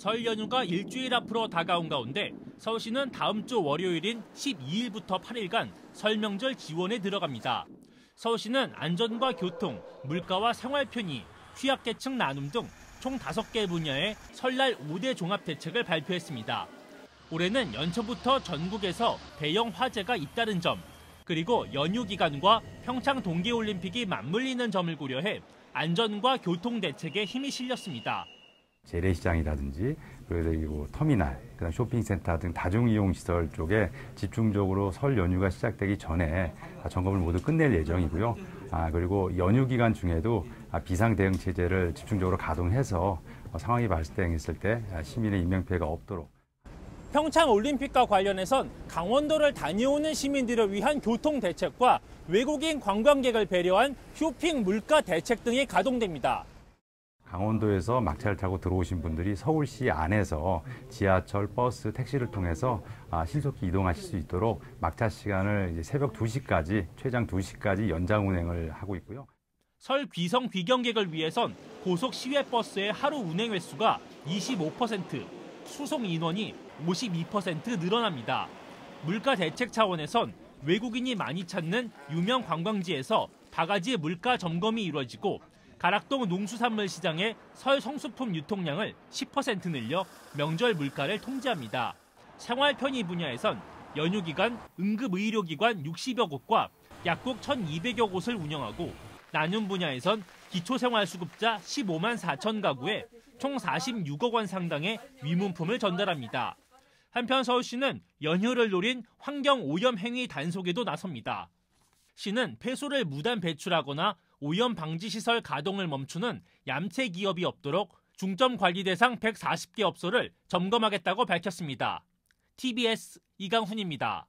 설 연휴가 일주일 앞으로 다가온 가운데 서울시는 다음 주 월요일인 12일부터 8일간 설 명절 지원에 들어갑니다. 서울시는 안전과 교통, 물가와 생활 편의, 취약계층 나눔 등 총 5개 분야의 설날 5대 종합 대책을 발표했습니다. 올해는 연초부터 전국에서 대형 화재가 잇따른 점, 그리고 연휴 기간과 평창 동계올림픽이 맞물리는 점을 고려해 안전과 교통 대책에 힘이 실렸습니다. 재래시장이라든지 그리고 터미널, 그다음 쇼핑센터 등 다중이용시설 쪽에 집중적으로 설 연휴가 시작되기 전에 점검을 모두 끝낼 예정이고요. 아, 그리고 연휴 기간 중에도 비상 대응 체제를 집중적으로 가동해서 상황이 발생했을 때 시민의 인명 피해가 없도록 평창 올림픽과 관련해선 강원도를 다녀오는 시민들을 위한 교통 대책과 외국인 관광객을 배려한 쇼핑 물가 대책 등이 가동됩니다. 강원도에서 막차를 타고 들어오신 분들이 서울시 안에서 지하철, 버스, 택시를 통해서 신속히 이동하실 수 있도록 막차 시간을 새벽 2시까지 최장 2시까지 연장 운행을 하고 있고요. 설 귀성 귀경객을 위해선 고속 시외 버스의 하루 운행 횟수가 25%, 수송 인원이 52% 늘어납니다. 물가 대책 차원에선 외국인이 많이 찾는 유명 관광지에서 바가지 물가 점검이 이루어지고 가락동 농수산물 시장의 설 성수품 유통량을 10% 늘려 명절 물가를 통제합니다. 생활 편의 분야에선 연휴 기간 응급 의료 기관 60여 곳과 약국 1,200여 곳을 운영하고 나눔 분야에선 기초생활수급자 15만 4천 가구에 총 46억 원 상당의 위문품을 전달합니다. 한편 서울시는 연휴를 노린 환경 오염 행위 단속에도 나섭니다. 시는 폐소를 무단 배출하거나 오염 방지 시설 가동을 멈추는 얌체 기업이 없도록 중점 관리 대상 140개 업소를 점검하겠다고 밝혔습니다. TBS 이강훈입니다.